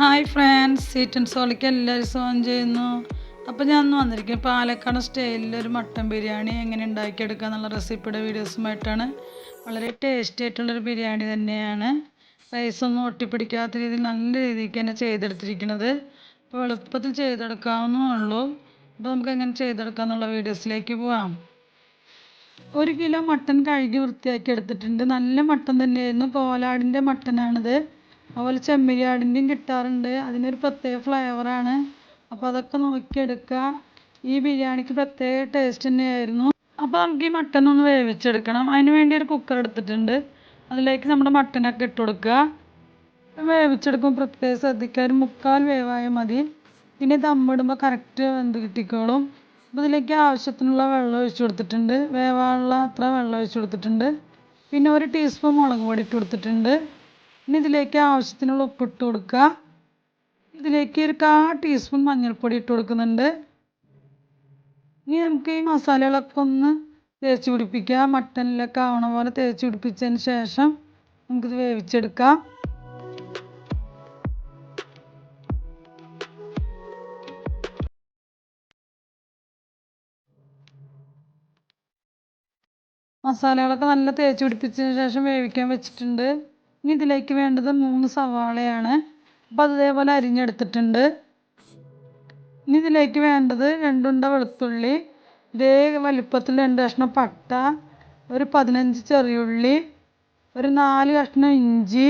Hi friends cetane സോളിക്ക് എല്ലാവരും സ്വാഗതം ചെയ്യുന്നു. അപ്പോൾ ഞാൻ ഒന്ന് വന്നിരിക്കുന്നത് പാലക്കാട് സ്റ്റൈലിൽ ഒരു മട്ടൻ ബിരിയാണി എങ്ങനെ ഉണ്ടാക്കിയെടുക്കുക എന്നുള്ള റെസിപ്പിയുടെ വീഡിയോസുമായിട്ടാണ് വളരെ ടേസ്റ്റി ആയിട്ടുള്ളൊരു ബിരിയാണി തന്നെയാണ്. റൈസൊന്നും ഒട്ടിപ്പിടിക്കാത്ത രീതിയിൽ നല്ല രീതിക്ക് തന്നെ ചെയ്തെടുത്തിരിക്കുന്നത്. അപ്പോൾ എളുപ്പത്തിൽ ചെയ്തെടുക്കാവുന്നേ ഉള്ളൂ അപ്പോൾ നമുക്ക് എങ്ങനെ ചെയ്തെടുക്കാം എന്നുള്ള വീഡിയോസിലേക്ക് പോവാം. ഒരു കിലോ മട്ടൻ കഴുകി വൃത്തിയാക്കി എടുത്തിട്ടുണ്ട്. നല്ല മട്ടൻ തന്നെയായിരുന്നു. കോലാടിന്റെ മട്ടനാണിത്. അതുപോലെ ചെമ്മരിയാടിന്റെയും കിട്ടാറുണ്ട്. അതിനൊരു പ്രത്യേക ഫ്ലേവറാണ് അപ്പോൾ അതൊക്കെ നോക്കിയെടുക്കുക. ഈ ബിരിയാണിക്ക് പ്രത്യേക ടേസ്റ്റ് തന്നെയായിരുന്നു. അപ്പോൾ നമുക്ക് ഈ മട്ടൻ ഒന്ന് വേവിച്ചെടുക്കണം. അതിന് വേണ്ടി ഒരു കുക്കർ എടുത്തിട്ടുണ്ട്. അതിലേക്ക് നമ്മുടെ മട്ടനൊക്കെ ഇട്ട് കൊടുക്കുക. വേവിച്ചെടുക്കുമ്പോൾ പ്രത്യേകം ശ്രദ്ധിക്കുക. ഒരു മുക്കാൽ വേവായാൽ മതി. പിന്നെ ദമ്മിടുമ്പോൾ കറക്റ്റ് വെന്ത് കിട്ടിക്കോളും. അപ്പോൾ ഇതിലേക്ക് ആവശ്യത്തിനുള്ള വെള്ളം ഒഴിച്ചു കൊടുത്തിട്ടുണ്ട്. വേവാനുള്ള അത്ര വെള്ളം ഒഴിച്ചു കൊടുത്തിട്ടുണ്ട്. പിന്നെ ഒരു ടീസ്പൂൺ മുളക് പൊടി ഇട്ട് കൊടുത്തിട്ടുണ്ട്. ഇനി ഇതിലേക്ക് ആവശ്യത്തിനുള്ള ഉപ്പ് ഇട്ട് കൊടുക്കുക. ഇതിലേക്ക് ഒരു കാ ടീസ്പൂൺ മഞ്ഞൾപ്പൊടി ഇട്ട് കൊടുക്കുന്നുണ്ട്. ഇനി നമുക്ക് ഈ മസാലകളൊക്കെ ഒന്ന് തേച്ച് പിടിപ്പിക്കുക. മട്ടനിലൊക്കെ ആവണ പോലെ തേച്ച് പിടിപ്പിച്ചതിന് ശേഷം നമുക്കിത് വേവിച്ചെടുക്കാം. മസാലകളൊക്കെ നല്ല തേച്ച് പിടിപ്പിച്ചതിന് ശേഷം വേവിക്കാൻ വെച്ചിട്ടുണ്ട്. ഇനി ഇതിലേക്ക് വേണ്ടത് മൂന്ന് സവാളയാണ്. അപ്പോൾ അതേപോലെ അരിഞ്ഞെടുത്തിട്ടുണ്ട്. ഇനി ഇതിലേക്ക് വേണ്ടത് രണ്ടുണ്ട വെളുത്തുള്ളി ഇതേ വലിപ്പത്തിൽ രണ്ട് കഷ്ണം പട്ട ഒരു പതിനഞ്ച് ചെറിയുള്ളി ഒരു നാല് കഷ്ണം ഇഞ്ചി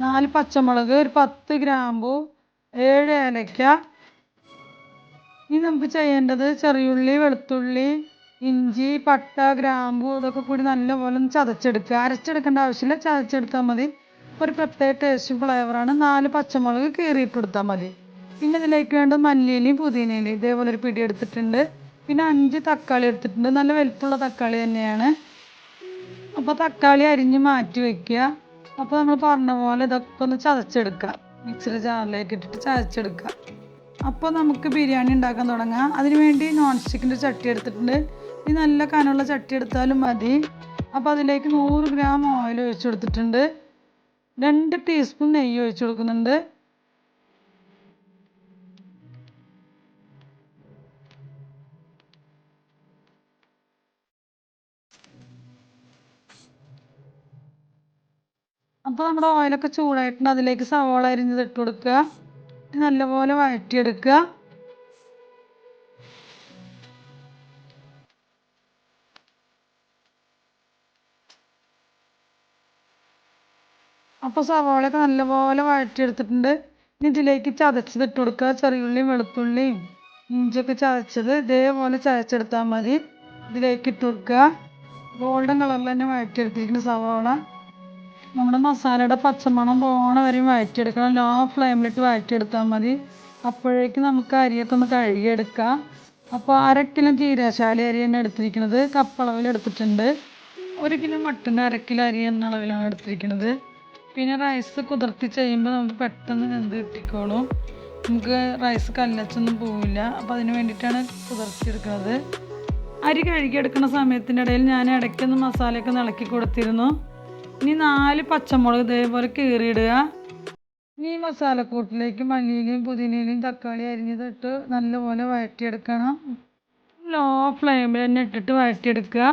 നാല് പച്ചമുളക് ഒരു പത്ത് ഗ്രാമ്പു ഏഴ് ഏലക്ക. ഇനി നമുക്ക് ചെയ്യേണ്ടത് ചെറിയുള്ളി വെളുത്തുള്ളി ഇഞ്ചി പട്ട ഗ്രാമ്പു ഇതൊക്കെ കൂടി നല്ലപോലെ ഒന്ന് ചതച്ചെടുക്കുക. അരച്ചെടുക്കേണ്ട ആവശ്യമില്ല. ചതച്ചെടുത്താൽ മതി. ഒരു പ്രത്യേക ടേസ്റ്റ് ഫ്ലേവറാണ് നാല് പച്ചമുളക് കീറിയിട്ട് കൊടുത്താൽ മതി. പിന്നെ ഇതിലേക്ക് വേണ്ട മല്ലിയിലയും പുതിനയിലയും. ഇതേപോലെ ഒരു പിടി എടുത്തിട്ടുണ്ട്. പിന്നെ അഞ്ച് തക്കാളി എടുത്തിട്ടുണ്ട്. നല്ല വലിപ്പമുള്ള തക്കാളി തന്നെയാണ്. അപ്പോൾ തക്കാളി അരിഞ്ഞ് മാറ്റി വെക്കുക. അപ്പോൾ നമ്മൾ പറഞ്ഞ പോലെ ഇതൊക്കെ ഒന്ന് ചതച്ചെടുക്കുക. മിക്സിയുടെ ജാറിലേക്ക് ഇട്ടിട്ട് ചതച്ചെടുക്കുക. അപ്പോൾ നമുക്ക് ബിരിയാണി ഉണ്ടാക്കാൻ തുടങ്ങാം. അതിനുവേണ്ടി നോൺ സ്റ്റിക്കിന്റെ ചട്ടി എടുത്തിട്ടുണ്ട്. ഈ നല്ല കനമുള്ള ചട്ടി എടുത്താലും മതി. അപ്പോൾ അതിലേക്ക് നൂറ് ഗ്രാം ഓയിൽ ഒഴിച്ചു കൊടുത്തിട്ടുണ്ട്. രണ്ട് ടീസ്പൂൺ നെയ്യ് ഒഴിച്ചു കൊടുക്കുന്നുണ്ട്. അപ്പോൾ നമ്മുടെ ഓയിലൊക്കെ ചൂടായിട്ടുണ്ട്. അതിലേക്ക് സവാള അരിഞ്ഞത് ഇട്ട് കൊടുക്കുക. നല്ലപോലെ വഴറ്റിയെടുക്കുക. അപ്പോൾ സവാളയൊക്കെ നല്ലപോലെ വഴറ്റിയെടുത്തിട്ടുണ്ട്. ഇനി ഇതിലേക്ക് ചതച്ചത് ഇട്ട് കൊടുക്കുക. ചെറിയുള്ളിയും വെളുത്തുള്ളിയും ഇഞ്ചിയൊക്കെ ചതച്ചത് ഇതേപോലെ ചതച്ചെടുത്താൽ മതി. ഇതിലേക്ക് ഇട്ട് കൊടുക്കുക. ഗോൾഡൻ കളറിൽ തന്നെ വഴറ്റിയെടുത്തിരിക്കുന്നു സവാള. നമ്മുടെ മസാലയുടെ പച്ചമണം പോണ വരെയും വഴറ്റിയെടുക്കണം. ലോ ഫ്ലെയിമിലിട്ട് വഴറ്റിയെടുത്താൽ മതി. അപ്പോഴേക്കും നമുക്ക് അരിയൊക്കെ ഒന്ന് കഴുകിയെടുക്കാം. അപ്പോൾ അര കിലോ ജീരാശാലി തന്നെ എടുത്തിരിക്കുന്നത്. കപ്പളവിൽ എടുത്തിട്ടുണ്ട്. ഒരു കിലോ മട്ടൻ അര കിലോ അരി എന്ന അളവിലാണ് എടുത്തിരിക്കുന്നത്. പിന്നെ റൈസ് കുതിർത്തി ചെയ്യുമ്പോൾ നമുക്ക് പെട്ടെന്ന് എന്ത് കിട്ടിക്കോളും. നമുക്ക് റൈസ് കല്ലച്ചൊന്നും പോവില്ല. അപ്പോൾ അതിന് വേണ്ടിയിട്ടാണ് കുതിർത്തിയെടുക്കുന്നത്. അരി കഴുകിയെടുക്കുന്ന സമയത്തിന്റെ ഇടയിൽ ഞാൻ ഇടയ്ക്കൊന്ന് മസാലയൊക്കെ ഇളക്കി കൊടുത്തിരുന്നു. ഇനി നാല് പച്ചമുളക് ഇതേപോലെ കീറിയിടുക. ഇനി മസാലക്കൂട്ടിലേക്ക് മല്ലിയിലും പുതിനയിലും തക്കാളി അരിഞ്ഞതിട്ട് നല്ലപോലെ വഴറ്റിയെടുക്കണം. ലോ ഫ്ലെയിമിൽ തന്നെ ഇട്ടിട്ട് വഴറ്റിയെടുക്കുക.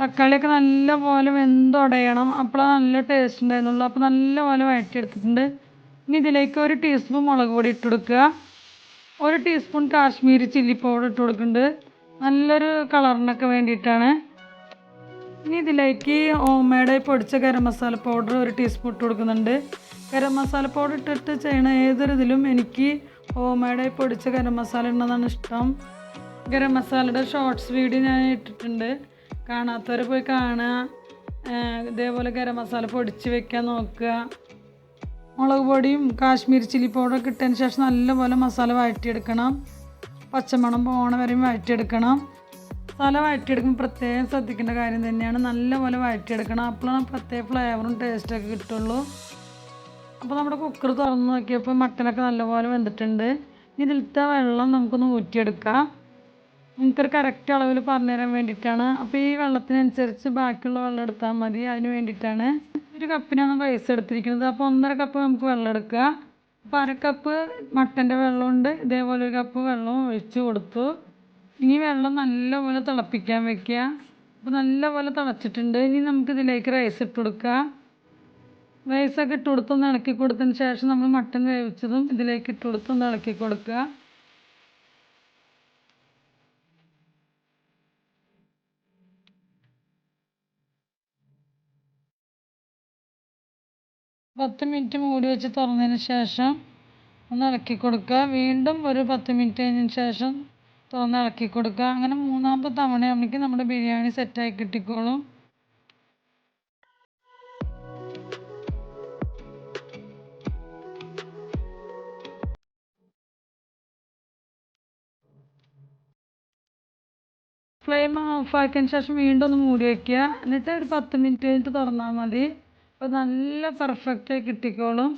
തക്കാളിയൊക്കെ നല്ല നല്ലപോലെ വെന്തുടയണം. അപ്പോഴാണ് നല്ല ടേസ്റ്റ് ഉണ്ടായിരുന്നുള്ളൂ. അപ്പോൾ നല്ലപോലെ വഴറ്റിയെടുത്തിട്ടുണ്ട് ഇനി ഇതിലേക്ക് ഒരു ടീസ്പൂൺ മുളക് പൊടി ഇട്ട് കൊടുക്കുക. ഒരു ടീസ്പൂൺ കാശ്മീരി ചില്ലി പൗഡർ ഇട്ട് കൊടുക്കുന്നുണ്ട്. നല്ലൊരു കളറിനൊക്കെ വേണ്ടിയിട്ടാണ്. ഇനി ഇതിലേക്ക് ഓമയുടെ പൊടിച്ച ഗരം മസാല പൗഡർ ഒരു ടീസ്പൂൺ ഇട്ട് കൊടുക്കുന്നുണ്ട്. ഗരം മസാല പൗഡർ ഇട്ടിട്ട് ചെയ്യണ ഏതൊരു ഇതിലും എനിക്ക് ഓമയുടെ പൊടിച്ച ഗരം മസാല ഇടുന്നതാണ് ഇഷ്ടം. ഗരം മസാലയുടെ ഷോർട്സ് വീഡിയോ ഞാൻ ഇട്ടിട്ടുണ്ട്. കാണാത്തവരെ പോയി കാണുക. ഇതേപോലെ ഗരം മസാല പൊടിച്ച് വെക്കാൻ നോക്കുക. മുളക് പൊടിയും കാശ്മീരി ചില്ലി പൗഡറൊക്കെ ഇട്ടതിന് ശേഷം നല്ലപോലെ മസാല വഴറ്റിയെടുക്കണം. പച്ചമണം പോണ വരെയും വഴറ്റിയെടുക്കണം. മസാല വഴറ്റിയെടുക്കുമ്പോൾ പ്രത്യേകം ശ്രദ്ധിക്കേണ്ട കാര്യം തന്നെയാണ് നല്ലപോലെ വഴറ്റിയെടുക്കണം. അപ്പോഴാണ് പ്രത്യേക ഫ്ലേവറും ടേസ്റ്റൊക്കെ കിട്ടുള്ളൂ. അപ്പോൾ നമ്മുടെ കുക്കർ തുറന്ന് നോക്കിയപ്പോൾ മട്ടനൊക്കെ നല്ലപോലെ വെന്തിട്ടുണ്ട്. ഇനി ഇതിലത്തെ വെള്ളം നമുക്കൊന്ന് ഊറ്റിയെടുക്കാം. നമുക്കൊരു കറക്റ്റ് അളവിൽ പറഞ്ഞു തരാൻ വേണ്ടിയിട്ടാണ്. അപ്പോൾ ഈ വെള്ളത്തിനനുസരിച്ച് ബാക്കിയുള്ള വെള്ളം എടുത്താൽ മതി. അതിന് വേണ്ടിയിട്ടാണ്. ഒരു കപ്പിനാണ് റൈസ് എടുത്തിരിക്കുന്നത്. അപ്പോൾ ഒന്നര കപ്പ് നമുക്ക് വെള്ളം എടുക്കുക. അപ്പോൾ അര കപ്പ് മട്ടന്റെ വെള്ളമുണ്ട്. ഇതേപോലെ ഒരു കപ്പ് വെള്ളം ഒഴിച്ച് കൊടുത്തു. ഇനി വെള്ളം നല്ലപോലെ തിളപ്പിക്കാൻ വെക്കുക. അപ്പോൾ നല്ലപോലെ തിളച്ചിട്ടുണ്ട്. ഇനി നമുക്ക് ഇതിലേക്ക് റൈസ് ഇട്ട് കൊടുക്കുക. റൈസൊക്കെ ഇട്ട് കൊടുത്തൊന്ന് ഇളക്കി കൊടുത്തതിന് ശേഷം നമ്മൾ മട്ടൻ വേവിച്ചതും ഇതിലേക്ക് ഇട്ട് കൊടുത്തൊന്ന് ഇളക്കി കൊടുക്കുക. പത്ത് മിനിറ്റ് മൂടി വെച്ച് തുറന്നതിന് ശേഷം ഒന്ന് ഇളക്കി കൊടുക്കുക. വീണ്ടും ഒരു പത്ത് മിനിറ്റ് കഴിഞ്ഞതിന് ശേഷം തുറന്ന് ഇളക്കി കൊടുക്കുക. അങ്ങനെ മൂന്നാമത്തെ തവണയാകുമ്പോഴേക്കും നമ്മുടെ ബിരിയാണി സെറ്റായി കിട്ടിക്കോളും. ഫ്ലെയിം ഓഫാക്കിയതിന് ശേഷം വീണ്ടും ഒന്ന് മൂടി വയ്ക്കുക എന്നിട്ട് ഒരു പത്ത് മിനിറ്റ് കഴിഞ്ഞിട്ട് തുറന്നാൽ മതി. അപ്പോൾ നല്ല പെർഫെക്റ്റായി കിട്ടിക്കോളും.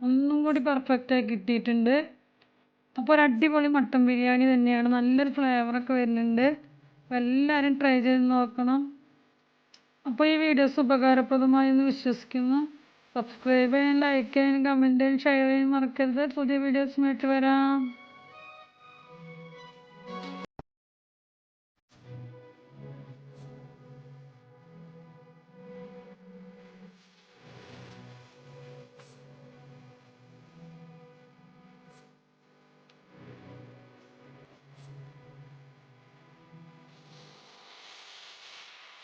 ഒന്നും കൂടി പെർഫെക്റ്റായി കിട്ടിയിട്ടുണ്ട്. അപ്പോൾ ഒരു അടിപൊളി മട്ടൻ ബിരിയാണി തന്നെയാണ്. നല്ലൊരു ഫ്ലേവറൊക്കെ വരുന്നുണ്ട്. അപ്പോൾ എല്ലാവരും ട്രൈ ചെയ്ത് നോക്കണം. അപ്പോൾ ഈ വീഡിയോസ് ഉപകാരപ്രദമായി എന്ന് വിശ്വസിക്കുന്നു. സബ്സ്ക്രൈബ് ചെയ്യാൻ ലൈക്ക് ചെയ്യാൻ കമന്റ് ചെയ്യാൻ ഷെയർ ചെയ്യാൻ മറക്കരുത്. പുതിയ വീഡിയോസുമായിട്ട് വരാം.